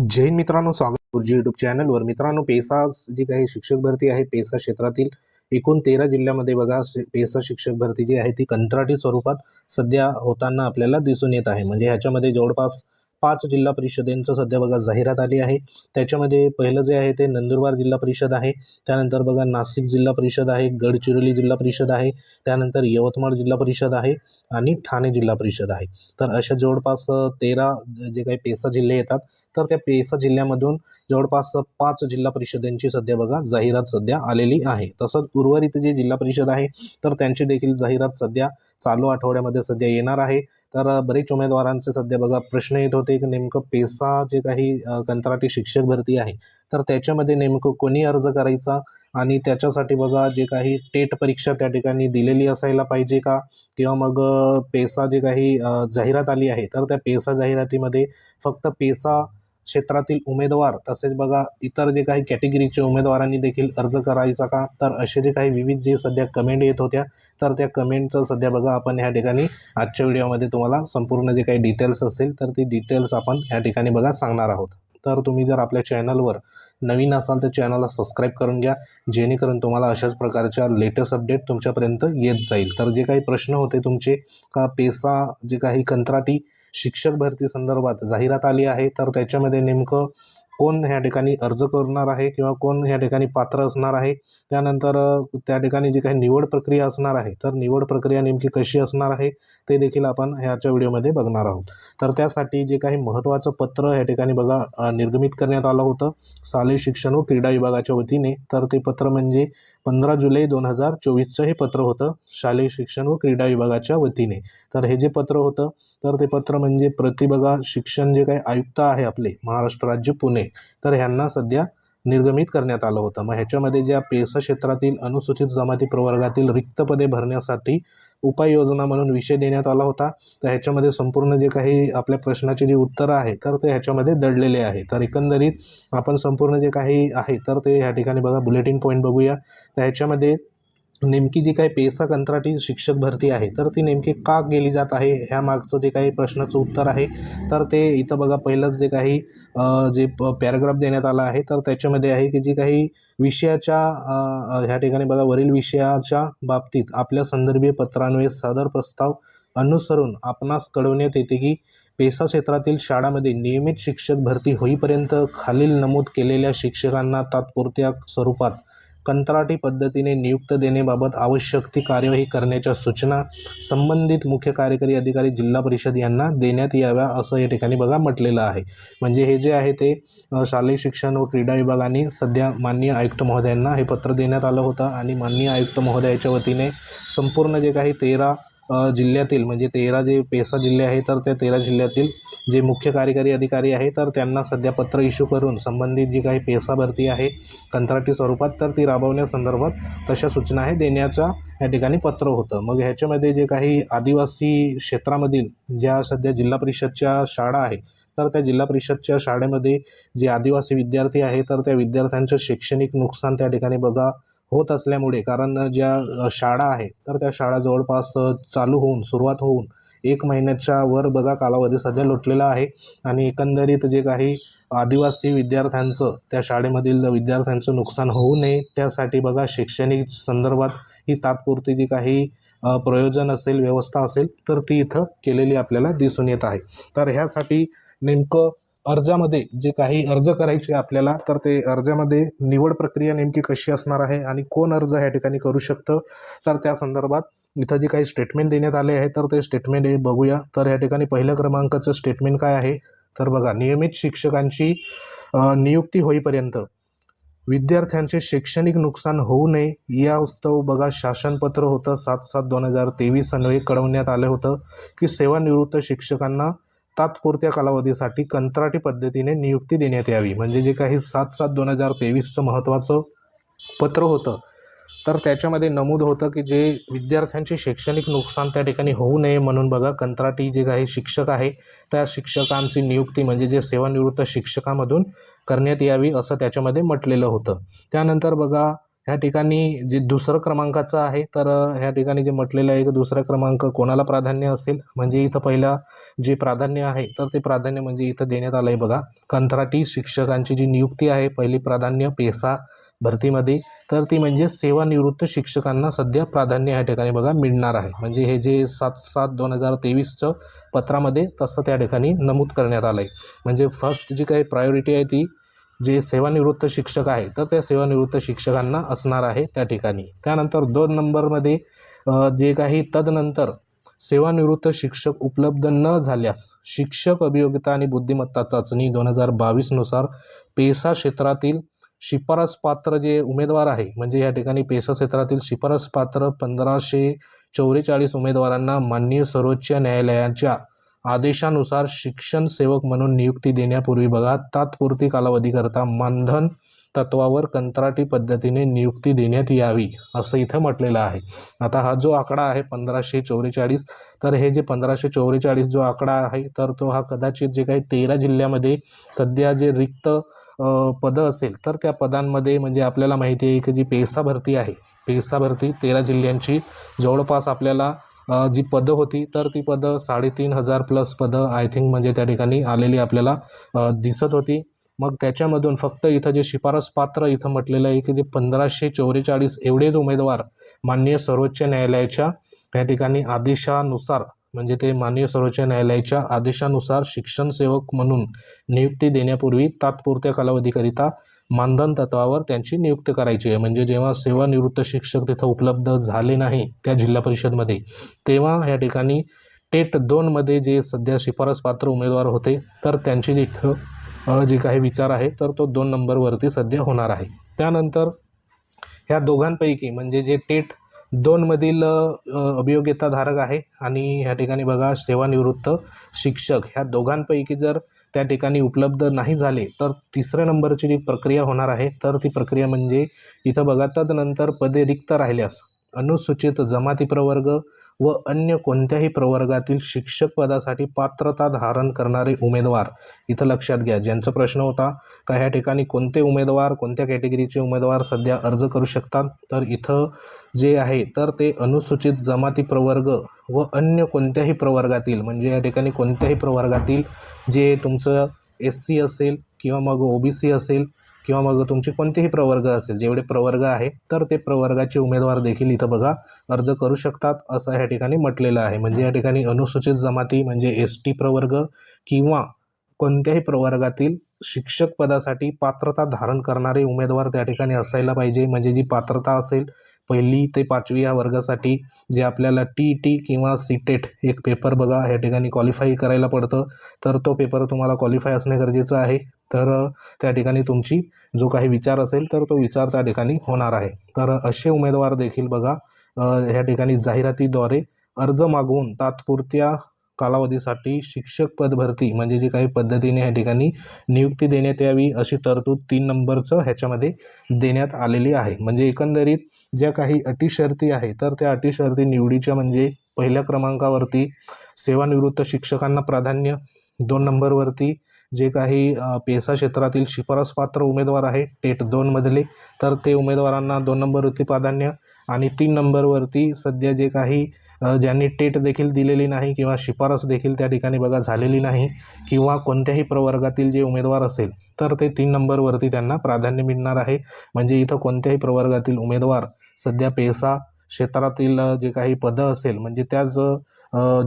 जैन मित्रांनो स्वागत गुरुजी युट्यूब चॅनलवर मित्रांनो पेसा जी काही शिक्षक भरती आहे पेसा क्षेत्रातील एकूण तेरा जिल्ह्यामध्ये बघा पेसा शिक्षक भरती जी आहे ती कंत्राटी स्वरूपात सध्या होताना आपल्याला दिसून येत आहे. म्हणजे ह्याच्यामध्ये जवळपास पाच जिल्हा परिषदेंचं सध्या बघा जाहिरात आली आहे. त्याच्यामध्ये पहिलं जे आहे ते नंदुरबार जिल्हा परिषद आहे. त्यानंतर बघा नाशिक जिल्हा परिषद आहे गडचिरोली जिल्हा परिषद आहे. त्यानंतर यवतमाळ जिल्हा परिषद आहे आणि ठाणे जिल्हा परिषद आहे. तर अशा जवळपास तेरा जे काही पेसा जिल्हे येतात तर त्या पेसा जिल्ह्यामधून जवळपास पाच जिल्हा परिषदेंची सध्या बघा जाहिरात सध्या आलेली आहे. तसंच उर्वरित जे जिल्हा परिषद आहे तर त्यांची देखील जाहिरात सध्या चालू आठवड्यामध्ये सध्या येणार आहे. तर बरेच उमेदवारांचे सध्या बघा प्रश्न येत होते की नेमकं पेसा जे काही कंत्राटी शिक्षक भरती आहे तर त्याच्यामध्ये नेमकं कोणी अर्ज करायचा? आणि त्याच्यासाठी बघा जे काही टेट परीक्षा त्या ठिकाणी दिलेली असायला पाहिजे का? किंवा मग पेसा जे काही जाहिरात आली आहे तर त्या पेसा जाहिरातीमध्ये फक्त पेसा क्षेत्रातील उमेदवार तसेच बघा इतर जे काही कॅटेगरीचे उमेदवारांनी देखील अर्ज करायचा का? तर असे जे काही विविध जे सध्या कमेंट येत होत्या तर त्या कमेंटचं सध्या बघा आपण ह्या ठिकाणी आजच्या व्हिडिओमध्ये तुम्हाला संपूर्ण जे काही डिटेल्स असेल तर ती डिटेल्स आपण ह्या ठिकाणी बघा सांगणार आहोत. तर तुम्ही जर आपल्या चॅनलवर नवीन असाल तर चॅनलला सबस्क्राईब करून घ्या जेणेकरून तुम्हाला अशाच प्रकारच्या लेटेस्ट अपडेट तुमच्यापर्यंत येत जाईल. तर जे काही प्रश्न होते तुमचे का पेसा जे काही कंत्राटी शिक्षक भरती संदर्भात जाहिरात आली आहे. तर त्याच्यामध्ये नेमकं कोण ह्या ठिकाणी अर्ज करणार आहे किंवा कोण ह्या ठिकाणी पात्र असणार आहे? त्यानंतर त्या ठिकाणी जी काही निवड प्रक्रिया असणार आहे तर निवड प्रक्रिया नेमकी कशी असणार आहे ते देखील आपण ह्याच्या व्हिडिओमध्ये बघणार आहोत. तर त्यासाठी जे काही महत्त्वाचं पत्र ह्या ठिकाणी बघा निर्गमित करण्यात आलं होतं. शालेय शिक्षण व क्रीडा विभागाच्या वतीने. तर ते पत्र म्हणजे पंधरा जुलै दोन हजार चोवीसचं हे पत्र होतं शालेय शिक्षण व क्रीडा विभागाच्या वतीने. तर हे जे पत्र होतं तर ते पत्र म्हणजे प्रतिबघा शिक्षण जे काही आयुक्त आहे आपले महाराष्ट्र राज्य पुणे तर ह्यांना सध्या निर्गमित करण्यात आलं होतं. मग ह्याच्यामध्ये ज्या पेसा क्षेत्रातील अनुसूचित जमाती प्रवर्गातील रिक्त पदे भरण्यासाठी उपाययोजना म्हणून विषय देण्यात आला होता. तर ह्याच्यामध्ये संपूर्ण जे काही आपल्या प्रश्नाची जी उत्तरं आहे तर ते ह्याच्यामध्ये दडलेले आहे तर एकंदरीत आपण संपूर्ण जे काही आहे तर ते ह्या ठिकाणी बघा बुलेटिन पॉईंट बघूया. तर ह्याच्यामध्ये नेमकी जी काही पेसा कंत्राटी शिक्षक भरती आहे तर ती नेमकी का केली जात आहे? ह्या मागचं जे काही प्रश्नाचं उत्तर आहे तर ते इथं बघा पहिलंच जे काही जे प पॅराग्राफ देण्यात आला आहे तर त्याच्यामध्ये आहे की जी काही विषयाच्या ह्या ठिकाणी बघा वरील विषयाच्या बाबतीत आपल्या संदर्भीय पत्रान्वये सादर प्रस्ताव अनुसरून आपणास कळवण्यात येते की पेसा क्षेत्रातील शाळामध्ये नियमित शिक्षक भरती होईपर्यंत खालील नमूद केलेल्या शिक्षकांना तात्पुरत्या स्वरूपात कंत्राटी पद्धतीने नियुक्त देण्याबाबत आवश्यक ती कार्यवाही करण्याच्या सूचना संबंधित मुख्य कार्यकारी अधिकारी जिल्हा परिषद यांना देण्यात याव्या असं या ठिकाणी बघा म्हटलेलं आहे. म्हणजे हे जे आहे ते शालेय शिक्षण व क्रीडा विभागाने सध्या माननीय आयुक्त महोदयांना हे पत्र देण्यात आलं होतं आणि माननीय आयुक्त महोदयाच्या वतीने संपूर्ण जे काही तेरा जिल्ह्यातील म्हणजे तेरा जे पेसा जिल्हे आहे तर त्या तेरा जिल्ह्यातील जे मुख्य कार्यकारी अधिकारी आहे तर त्यांना सध्या पत्र इश्यू करून संबंधित जी काही पेसा भरती आहे कंत्राटी स्वरूपात तर ती राबवण्यासंदर्भात तशा सूचना हे देण्याचा या ठिकाणी पत्र होतं. मग ह्याच्यामध्ये जे काही आदिवासी क्षेत्रामधील ज्या सध्या जिल्हा परिषदच्या शाळा आहे तर त्या जिल्हा परिषदच्या शाळेमध्ये जे आदिवासी विद्यार्थी आहे तर त्या विद्यार्थ्यांचं शैक्षणिक नुकसान त्या ठिकाणी बघा होत असल्यामुळे कारण ज्या शाळा आहे तर त्या शाळा जवळपास चालू होऊन सुरुवात होऊन एक महिन्याच्या वर बघा कालावधी सध्या लोटलेला आहे. आणि एकंदरीत जे काही आदिवासी विद्यार्थ्यांचं त्या शाळेमधील विद्यार्थ्यांचं नुकसान होऊ नये त्यासाठी बघा शैक्षणिक संदर्भात ही तात्पुरती जी काही प्रयोजन असेल व्यवस्था असेल तर ती इथं केलेली आपल्याला दिसून येत आहे. तर ह्यासाठी नेमकं अर्जामध्ये जे काही अर्ज करायचे आपल्याला तर ते अर्जामध्ये निवड प्रक्रिया नेमकी कशी असणार आहे आणि कोण अर्ज ह्या ठिकाणी करू शकतं? तर त्या संदर्भात इथं जे काही स्टेटमेंट देण्यात आले आहे तर ते स्टेटमेंट हे बघूया. तर या ठिकाणी पहिल्या क्रमांकाचं स्टेटमेंट काय आहे? तर बघा नियमित शिक्षकांची नियुक्ती होईपर्यंत विद्यार्थ्यांचे शैक्षणिक नुकसान होऊ नये यास्तव बघा शासनपत्र होतं सात सात दोन हजार तेवीस अन्वये कळवण्यात आलं होतं की सेवानिवृत्त शिक्षकांना तात्पुरत्या कालावधीसाठी कंत्राटी पद्धतीने नियुक्ती देण्यात यावी. म्हणजे जे काही सात सात दोन हजार तेवीसचं महत्त्वाचं पत्र होतं तर त्याच्यामध्ये नमूद होतं की जे विद्यार्थ्यांचे शैक्षणिक नुकसान त्या ठिकाणी होऊ नये म्हणून बघा कंत्राटी जे काही शिक्षक आहे त्या शिक्षकांची नियुक्ती म्हणजे जे सेवानिवृत्त शिक्षकामधून करण्यात यावी असं त्याच्यामध्ये म्हटलेलं होतं. त्यानंतर बघा ह्या ठिकाणी जे दुसरं क्रमांकाचं आहे तर ह्या ठिकाणी जे म्हटलेलं आहे की दुसरा क्रमांक कोणाला प्राधान्य असेल? म्हणजे इथं पहिला जे प्राधान्य आहे तर ते प्राधान्य म्हणजे इथं देण्यात आलं आहे बघा. कंत्राटी शिक्षकांची जी नियुक्ती आहे पहिली प्राधान्य पेसा भरतीमध्ये. तर ती म्हणजे सेवानिवृत्त शिक्षकांना सध्या प्राधान्य ह्या ठिकाणी बघा मिळणार आहे. म्हणजे हे जे सात सात दोन हजार तेवीसचं पत्रामध्ये तसं त्या ठिकाणी नमूद करण्यात आलं आहे म्हणजे फर्स्ट जी काही प्रायोरिटी आहे ती जे सेवानिवृत्त शिक्षक आहे तर त्या सेवानिवृत्त शिक्षकांना असणार आहे त्या ठिकाणी. त्यानंतर दोन नंबरमध्ये जे काही तदनंतर सेवानिवृत्त शिक्षक उपलब्ध न झाल्यास शिक्षक अभियोग्यता आणि बुद्धिमत्ता चाचणी दोन हजार बावीसनुसार पेसा क्षेत्रातील शिफारस पात्र जे उमेदवार आहे म्हणजे या ठिकाणी पेसा क्षेत्रातील शिफारस पात्र पंधराशे चौवेचाळीस उमेदवारांना माननीय सर्वोच्च न्यायालयाच्या आदेशानुसार शिक्षण सेवक म्हणून नियुक्ती देण्यापूर्वी बघा तात्पुरती कालावधीकरता मानधन तत्वावर कंत्राटी पद्धतीने नियुक्ती देण्यात यावी असं इथं म्हटलेलं आहे. आता हा जो आकडा आहे पंधराशे चौवेचाळीस तर हे जे पंधराशे चौवेचाळीस जो आकडा आहे तर तो हा कदाचित जे काही तेरा जिल्ह्यामध्ये सध्या जे रिक्त पदं असेल तर त्या पदांमध्ये म्हणजे आपल्याला माहिती आहे की जी पेसा भरती आहे पेसा भरती तेरा जिल्ह्यांची जवळपास आपल्याला जी पदं होती तर ती पदं साडेतीन हजार प्लस पदं आय थिंक म्हणजे त्या ठिकाणी आलेली आपल्याला दिसत होती. मग त्याच्यामधून फक्त इथं जे शिफारस पात्र इथं म्हटलेलं आहे की जे पंधराशे चौवेचाळीस एवढेच उमेदवार माननीय सर्वोच्च न्यायालयाच्या या ठिकाणी आदेशानुसार म्हणजे ते माननीय सर्वोच्च न्यायालयाच्या आदेशानुसार शिक्षण सेवक म्हणून नियुक्ती देण्यापूर्वी तात्पुरत्या कालावधीकरिता मानधन तत्वावर त्यांची नियुक्त करायची आहे. म्हणजे जेव्हा सेवानिवृत्त शिक्षक तिथं उपलब्ध झाले नाही त्या जिल्हा परिषदमध्ये तेव्हा या ठिकाणी टेट दोनमध्ये जे सध्या शिफारस पात्र उमेदवार होते तर त्यांची तिथं जे काही विचार आहे तर तो दोन नंबरवरती सध्या होणार आहे. त्यानंतर ह्या दोघांपैकी म्हणजे जे टेट दोनमधील अभियोग्यताधारक आहे आणि ह्या ठिकाणी बघा सेवानिवृत्त शिक्षक ह्या दोघांपैकी जर त्या ठिकाणी उपलब्ध नाही झाले तर तिसऱ्या नंबरची जी प्रक्रिया होणार आहे तर ती प्रक्रिया म्हणजे इथं बघा तदनंतर पदे रिक्त राहिल्यास. अनुसूचित जमाती प्रवर्ग व अन्य कोणत्याही प्रवर्गातील शिक्षक पदासाठी पात्रता धारण करणारे उमेदवार. इथं लक्षात घ्या ज्यांचा प्रश्न होता का ह्या ठिकाणी कोणते उमेदवार कोणत्या कॅटेगरीचे उमेदवार सध्या अर्ज करू शकतात? तर इथं जे आहे तर ते अनुसूचित जमाती प्रवर्ग व अन्य कोणत्याही प्रवर्गातील म्हणजे या ठिकाणी कोणत्याही प्रवर्गातील जे तुमचं एस सी असेल किंवा मग ओ बी सी असेल किंवा मग तुमचे कोणतेही प्रवर्ग असेल जेवढे प्रवर्ग आहे तर ते प्रवर्गाचे उमेदवार देखील इथं बघा अर्ज करू शकतात असं ह्या ठिकाणी म्हटलेलं आहे. म्हणजे या ठिकाणी अनुसूचित जमाती म्हणजे एस टी प्रवर्ग किंवा कोणत्याही प्रवर्गातील शिक्षक पदासाठी पात्रता धारण करणारे उमेदवार त्या ठिकाणी असायला पाहिजे. म्हणजे जी पात्रता असेल पहिली ते पाचवी या वर्गासाठी जे आपल्याला टी टी किंवा सी टेट एक पेपर बघा ह्या ठिकाणी क्वालिफाय करायला पडतं. तर तो पेपर तुम्हाला क्वालिफाय असणे गरजेचं आहे. तर त्या ठिकाणी तुमची जो काही विचार असेल तर तो विचार त्या ठिकाणी होणार आहे. तर असे उमेदवार देखील बघा ह्या ठिकाणी जाहिरातीद्वारे अर्ज मागवून तात्पुरत्या कालावधीसाठी शिक्षक पद भरती म्हणजे जी काही पद्धतीने ह्या ठिकाणी नियुक्ती देण्यात यावी अशी तरतूद तीन नंबरचं ह्याच्यामध्ये देण्यात आलेली आहे. म्हणजे एकंदरीत ज्या काही अटी शर्ती आहे तर त्या अटी शर्ती निवडीच्या म्हणजे पहिल्या क्रमांकावरती सेवानिवृत्त शिक्षकांना प्राधान्य दोन नंबरवरती जे काही पेसा क्षेत्रातील शिफारसपात्र उमेदवार आहे टेट दोनमधले तर ते उमेदवारांना दोन नंबरवरती प्राधान्य आणि तीन नंबरवरती सध्या जे काही ज्यांनी टेट देखील दिलेली नाही किंवा शिफारस देखील त्या ठिकाणी बघा झालेली नाही किंवा कोणत्याही प्रवर्गातील जे उमेदवार असेल तर ते तीन नंबरवरती त्यांना प्राधान्य मिळणार आहे. म्हणजे इथं कोणत्याही प्रवर्गातील उमेदवार सध्या पेसा क्षेत्रातील जे काही पदं असेल म्हणजे त्याच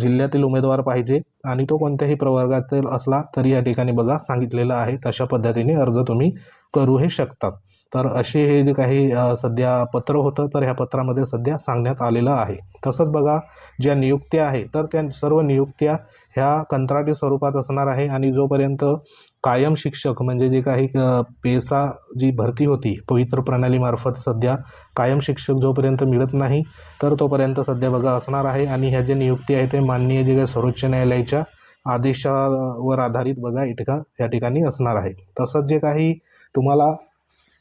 जिल्ह्यातील उमेदवार पाहिजे आणि तो कोणत्याही प्रवर्गातील असला तरी या ठिकाणी बघा सांगितलेलं आहे. तशा पद्धतीने अर्ज तुम्ही करू हे शकतात तर असे हे जे काही सध्या पत्र होतं तर ह्या पत्रामध्ये सध्या सांगण्यात आलेलं आहे. तसंच बघा ज्या नियुक्त्या आहे तर त्या सर्व नियुक्त्या ह्या कंत्राटी स्वरूपात असणार आहे आणि जोपर्यंत कायम शिक्षक म्हणजे जे काही पेसा जी भरती होती पवित्र प्रणालीमार्फत सध्या कायम शिक्षक जोपर्यंत मिळत नाही तर तोपर्यंत सध्या बघा असणार आहे. आणि ह्या ज्या नियुक्ती आहे ते माननीय जे काही सर्वोच्च न्यायालयाच्या आदेशावर आधारित बघा इटका या ठिकाणी असणार आहे. तसंच जे काही तुम्हाला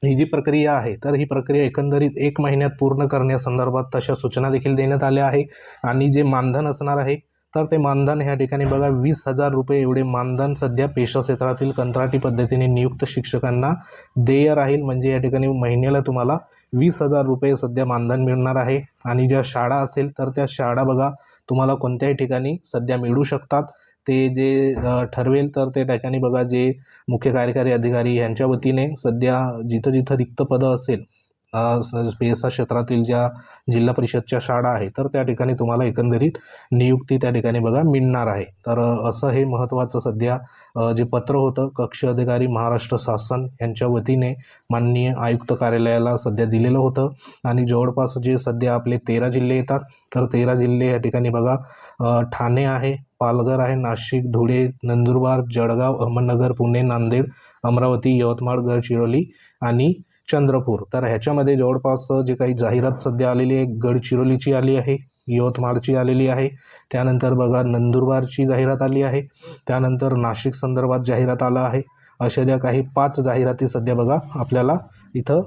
ही जी प्रक्रिया आहे तर ही प्रक्रिया एकंदरीत एक महिन्यात पूर्ण करण्यासंदर्भात तशा सूचना देखील देण्यात आल्या आहे. आणि जे मानधन असणार आहे तर ते मानधन ह्या ठिकाणी बघा वीस हजार रुपये एवढे मानधन सध्या पेशा क्षेत्रातील कंत्राटी पद्धतीने नियुक्त शिक्षकांना देय राहील. म्हणजे या ठिकाणी महिन्याला तुम्हाला वीस हजार रुपये सध्या मानधन मिळणार आहे. आणि ज्या शाळा असेल तर त्या शाळा बघा तुम्हाला कोणत्याही ठिकाणी सध्या मिळू शकतात. ते जे ठरवेल तर त्या ठिकाणी बघा जे मुख्य कार्यकारी अधिकारी यांच्या वतीने सध्या जिथं जिथं रिक्त पदं असेल पी एस आर क्षेत्रातील ज्या जिल्हा परिषदच्या शाळा आहे तर त्या ठिकाणी तुम्हाला एकंदरीत नियुक्ती त्या ठिकाणी बघा मिळणार आहे. तर असं हे महत्त्वाचं सध्या जे पत्र होतं कक्ष अधिकारी महाराष्ट्र शासन यांच्या वतीने माननीय आयुक्त कार्यालयाला सध्या दिलेलं होतं. आणि जवळपास जे सध्या आपले तेरा जिल्हे येतात तर तेरा जिल्हे या ठिकाणी बघा ठाणे आहे पालघर आहे नाशिक धुळे नंदुरबार जळगाव अहमदनगर पुणे नांदेड अमरावती यवतमाळ गडचिरोली आणि चंद्रपूर. तर ह्याच्यामध्ये जवळपास जे काही जाहिरात सध्या आलेली आहे गडचिरोलीची आली आहे यवतमाळची आलेली आहे. त्यानंतर बघा नंदुरबारची जाहिरात आली आहे. त्यानंतर नाशिक संदर्भात जाहिरात आलं आहे. अशा ज्या काही पाच जाहिराती सध्या बघा आपल्याला इथं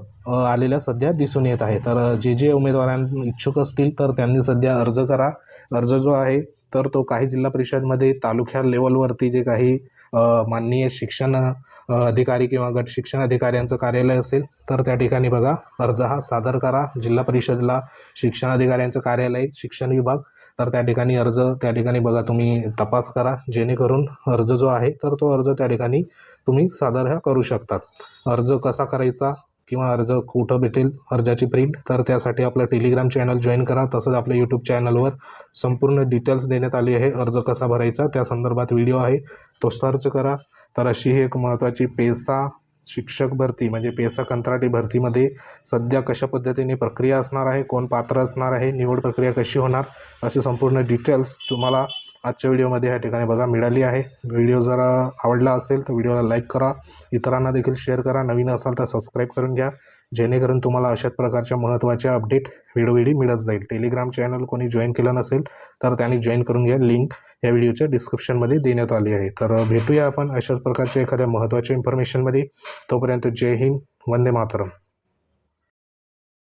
आलेल्या सध्या दिसून येत आहे. तर जे जे उमेदवारां इच्छुक असतील तर त्यांनी सध्या अर्ज करा. अर्ज जो आहे तर तो काही जिल्हा परिषदमध्ये तालुक्या लेवलवरती जे काही माननीय शिक्षण अधिकारी किंवा गट शिक्षण अधिकाऱ्यांचं कार्यालय असेल तर त्या ठिकाणी बघा अर्ज हा सादर करा. जिल्हा परिषदला शिक्षण अधिकाऱ्यांचं कार्यालय शिक्षण विभाग तर त्या ठिकाणी अर्ज त्या ठिकाणी बघा तुम्ही तपास करा. जेणेकरून अर्ज जो आहे तर तो अर्ज त्या ठिकाणी तुम्ही सादर हा करू शकतात अर्ज कसा करायचा? किंवा अर्ज कुठं भेटेल अर्जाची प्रिंट तर त्यासाठी आपलं टेलिग्राम चॅनल जॉईन करा. तसंच आपल्या यूट्यूब चॅनलवर संपूर्ण डिटेल्स देण्यात आली आहे. अर्ज कसा भरायचा त्या संदर्भात व्हिडिओ आहे. तो सर्च करा. तर अशी ही एक महत्त्वाची पेसा शिक्षक भरती म्हणजे पेसा कंत्राटी भरतीमध्ये सध्या कशा पद्धतीने प्रक्रिया असणार आहे कोण पात्र असणार आहे निवड प्रक्रिया कशी होणार असे संपूर्ण डिटेल्स तुम्हाला आजच्या व्हिडिओमध्ये ह्या ठिकाणी बघा मिळाली आहे. व्हिडिओ जरा आवडला असेल तर व्हिडिओला लाईक करा. इतरांना देखील शेअर करा. नवीन असाल तर सबस्क्राईब करून घ्या. जेणेकरून तुम्हाला अशाच प्रकारच्या महत्त्वाच्या अपडेट वेळोवेळी मिळत जाईल. टेलिग्राम चॅनल कोणी जॉईन केलं नसेल तर त्यांनी जॉईन करून घ्या. लिंक या व्हिडिओच्या डिस्क्रिप्शनमध्ये देण्यात आली आहे. तर भेटूया आपण अशाच प्रकारच्या एखाद्या महत्त्वाच्या इन्फॉर्मेशनमध्ये तोपर्यंत जय हिंद. वंदे मातरम.